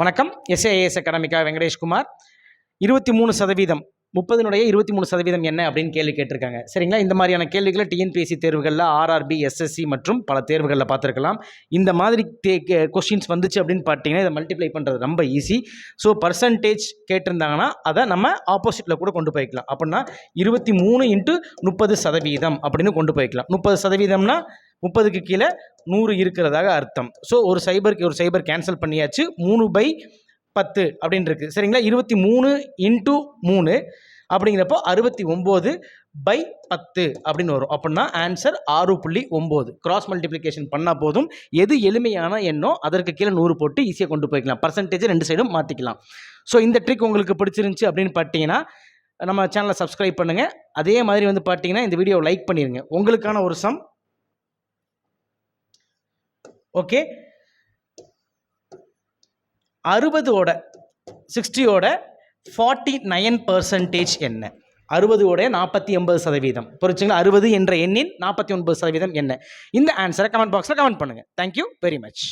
வணக்கம். எஸ்ஏஏஎஸ் அகாடமிக்கா வெங்கடேஷ்குமார் இருபத்தி மூணு சதவீதம் முப்பதினுடைய இருபத்தி மூணு சதவீதம் என்ன அப்படின்னு கேள்வி கேட்டிருக்காங்க. சரிங்களா? இந்த மாதிரியான கேள்விகளை டிஎன்பிஎஸ்சி தேர்வுகளில் ஆர்ஆர்பி எஸ்எஸ்சி மற்றும் பல தேர்வுகளில் பார்த்துருக்கலாம். இந்த மாதிரி தே கொஷின்ஸ் வந்துச்சு அப்படின்னு பார்த்தீங்கன்னா இதை மல்டிப்ளை பண்ணுறது ரொம்ப ஈஸி ஸோ பர்சன்டேஜ் கேட்டிருந்தாங்கன்னா அதை நம்ம ஆப்போசிட்டில் கூட கொண்டு போய்க்கலாம். அப்படின்னா இருபத்தி மூணு இன்ட்டு முப்பது சதவீதம் அப்படின்னு கொண்டு போய்க்கலாம். முப்பது சதவீதம்னா முப்பதுக்கு கீழே நூறு இருக்கிறதாக அர்த்தம். ஸோ ஒரு சைபருக்கு ஒரு சைபர் கேன்சல் பண்ணியாச்சு. மூணு பை பத்து அப்படின்னு சரிங்களா? இருபத்தி மூணு இன்ட்டு மூணு அப்படிங்கிறப்போ அறுபத்தி ஒம்பது பை பத்து அப்படின்னு வரும். அப்படின்னா ஆன்சர் ஆறு புள்ளி ஒம்பது. கிராஸ் மல்டிப்ளிகேஷன் பண்ணால் போதும். எது எளிமையான எண்ணோ அதற்கு கீழே நூறு போட்டு ஈஸியாக கொண்டு போய்க்கலாம். பர்சன்டேஜ் ரெண்டு சைடும் மாற்றிக்கலாம் ஸோ இந்த ட்ரிக் உங்களுக்கு பிடிச்சிருந்துச்சி அப்படின்னு பார்த்தீங்கன்னா நம்ம சேனலை சப்ஸ்கிரைப் பண்ணுங்கள் அதே மாதிரி வந்து பார்த்தீங்கன்னா இந்த வீடியோவை லைக் பண்ணிடுங்க உங்களுக்கான ஒரு சம் ஓகே அறுபதோட சிக்ஸ்டியோட ஃபார்ட்டி நைன் பர்சன்டேஜ் என்ன? அறுபதோட நாற்பத்தி ஒன்பது சதவீதம். புரிச்சுங்களா அறுபது என்ற எண்ணின் நாற்பத்தி ஒன்பது சதவீதம் என்ன? இந்த ஆன்சரை கமெண்ட் பாக்ஸில் கமெண்ட் பண்ணுங்கள் தேங்க்யூ வெரி மச்